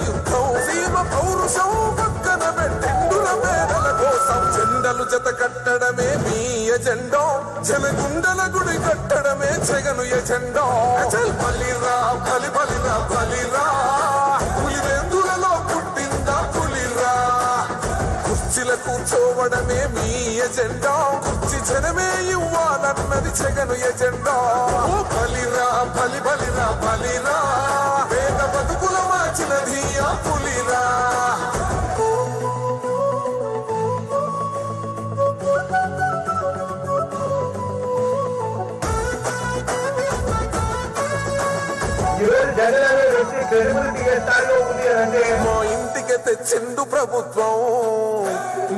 యుద్ధం సీమ పౌరుషం పక్కన పెట్టిండుల మేడల కోసం జెండలు జత కట్టడమే మీ ఎజెండో జనగుండల గుడి కట్టడమే జగను ఎజెండో అచల్ బలిరా బలి బలిరా బలిరా పులివెందులలో పుట్టిందా పులిరా కుర్చీల కూర్చోవడమే మీ ఎజెండా కుర్చీ జనమే ఇవ్వాలన్నది జగను ఎజెండా. అనే వ్యక్తి ఉంది అంటే మా ఇంటికి తెచ్చిండు ప్రభుత్వం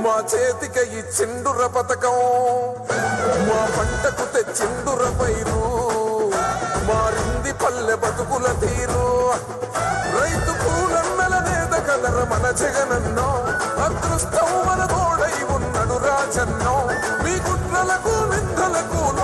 మా చేతికి ఇచ్చిండుర పథకం మా పంటకు తెచ్చిండుర పైరు మారింది పల్లె బతుకుల తీరు. రైతు పూలన్నల నేత కలర మన జగనన్నో అదృష్టం మన తోడై ఉన్నడు రాజన్నో. మీ కుట్రలకు నిందలకు లొంగడు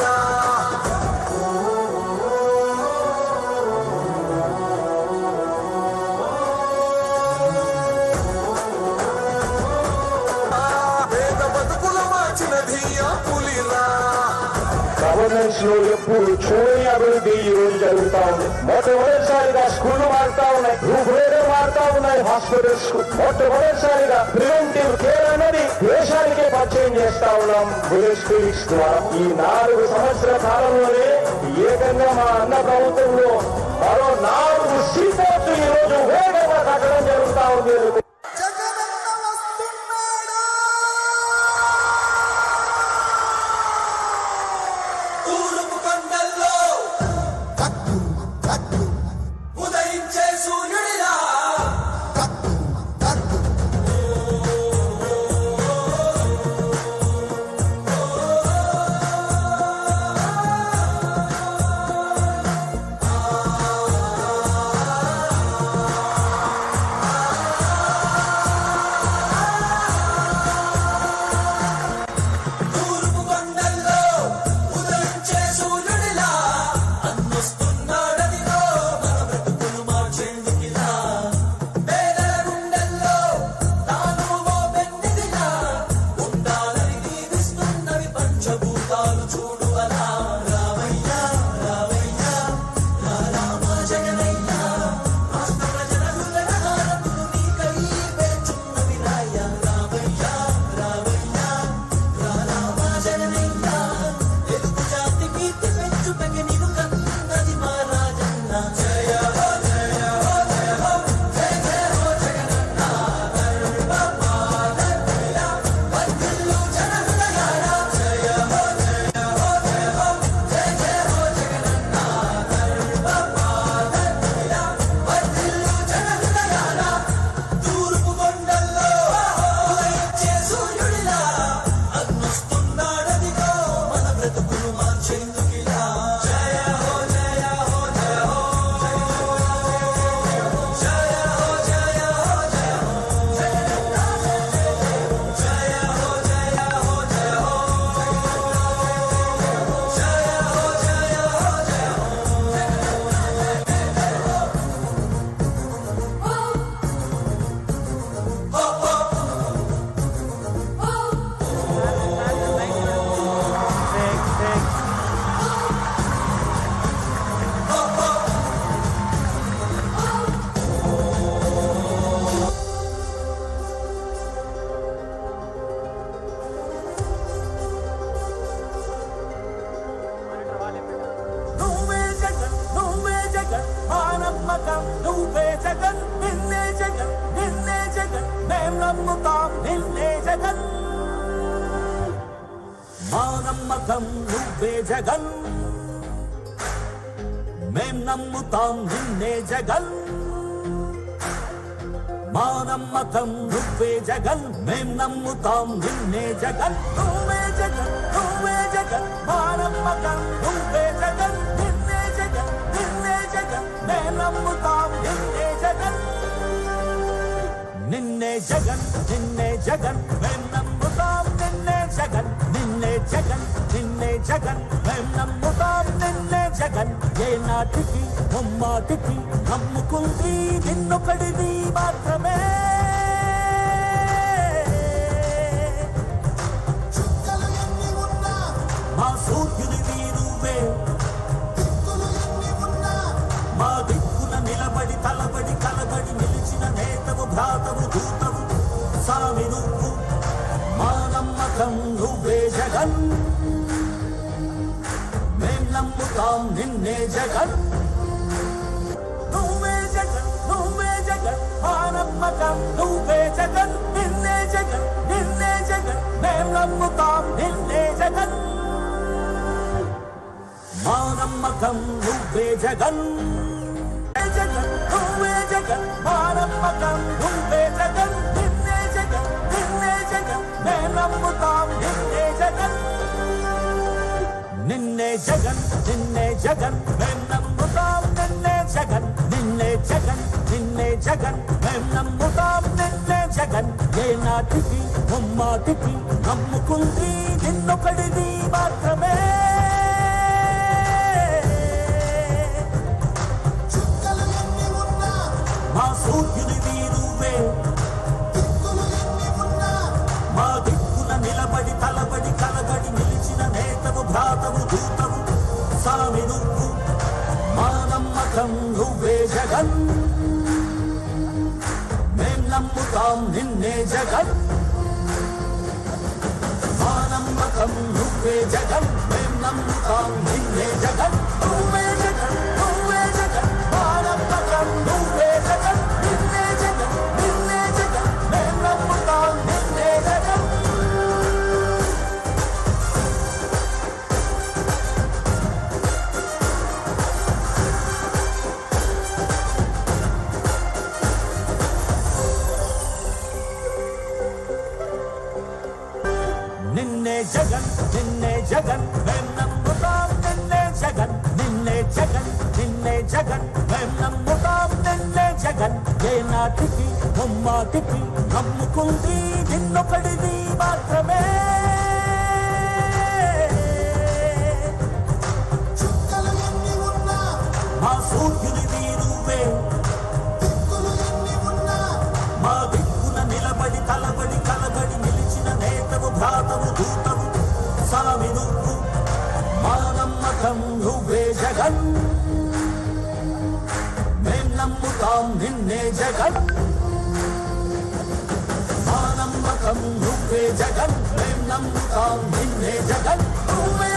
లో ఎప్పుడు చూడని అభివృద్ధి ఈ రోజు జరుగుతా ఉంది. మొట్టమొదటిసారిగా స్కూళ్ళు మారుతా ఉన్నాయి. రూపురేఖలు మారుతా ఉన్నాయి. హాస్పిటల్స్కు మొట్టమొదటిసారిగా ప్రివెంటివ్ కేర్ అన్నది దేశానికే పరిచయం చేస్తా ఉన్నాం. బులెట్ క్లినిక్స్ ద్వారా. ఈ నాలుగు సంవత్సరాల కాలంలోనే ఏకంగా మా అన్న ప్రభుత్వంలో మరో నాలుగు సీపోర్ట్లు ఈ రోజు వేగంగా తగ్గడం జరుగుతా ఉంది జగన్ మేం నమ్ముతాం నిన్నే జగన్. మా నమ్మకం నువ్వే జగన్. మేం నమ్ముతాం నిన్నే జగన్. మా నమ్మకం నువ్వే జగన్. మేం నమ్ముతాం నిన్నే జగన్. నువ్వే జగన్ నువ్వే జగన్. మా నమ్మకం నువ్వే నిన్నే జగన్ నిన్నే జగన్ మేం నమ్ముతాం నిన్నే జగన్ నిన్నే జగన్ నిన్నే జగన్ మేం నమ్ముతాం నిన్నే జగన్. ఏ నాటికి ముమ్మాటికి నమ్ముకుంది నిన్నొకడిది మాత్రమే. మా ఎన్ని ఉన్నా? మా దిక్కున నిలబడి తలబడి కలబడి నిలిచిన నేతవు భ్రాతవు దూతవు సామి నువ్వు మా నమ్మకం నువ్వే జగన్ మేం నమ్ముతాం నిన్నే జగన్. నువ్వే జగన్ నువ్వే జగన్ మా నమ్మకం నువ్వే జగన్ నిన్నే జగన్ నిన్నే జగన్ మేం నమ్ముతాం నిన్నే జగన్. మా నమ్మకం నువ్వే జగన్ జగన్ నువ్వే జగన్ మా నువ్వే జగన్ నిన్నే జగన్ నిన్నే జగన్ మేం నమ్ముతాం నిన్నే జగన్ నిన్నే జగన్ నిన్నే జగన్ మేం నమ్ముతాం నిన్నే జగన్ నిన్నే జగన్ నిన్నే జగన్ మేం నమ్ముతాం నిన్నే జగన్ ఏ నాటికి నమ్ముకుంది నిన్నొకడిది మాత్రం. సామి నువ్వు మా నమ్మకం నువ్వే జగన్. మేం నమ్ముతాం నిన్నే జగన్ మా నమ్మకం నువ్వే జగన్. మేం నమ్ముతాం నిన్నే జగన్. నువ్వే జగన్ నిన్నే జగన్ మేం నమ్ముతాం నిన్నే జగన్ నిన్నే జగన్ నిన్నే జగన్ మేం నమ్ముతాం నిన్నే జగన్. ఏ నాటికి ముమ్మాటికి నమ్ముకుంది నిన్నొకడిది సామి నువ్వు మా నమ్మకం నువ్వే జగన్. మేం నమ్ముతాం నిన్నే జగన్. మా నమ్మకం నువ్వే జగన్. మేం నమ్ముతాం నిన్నే జగన్. నువ్వే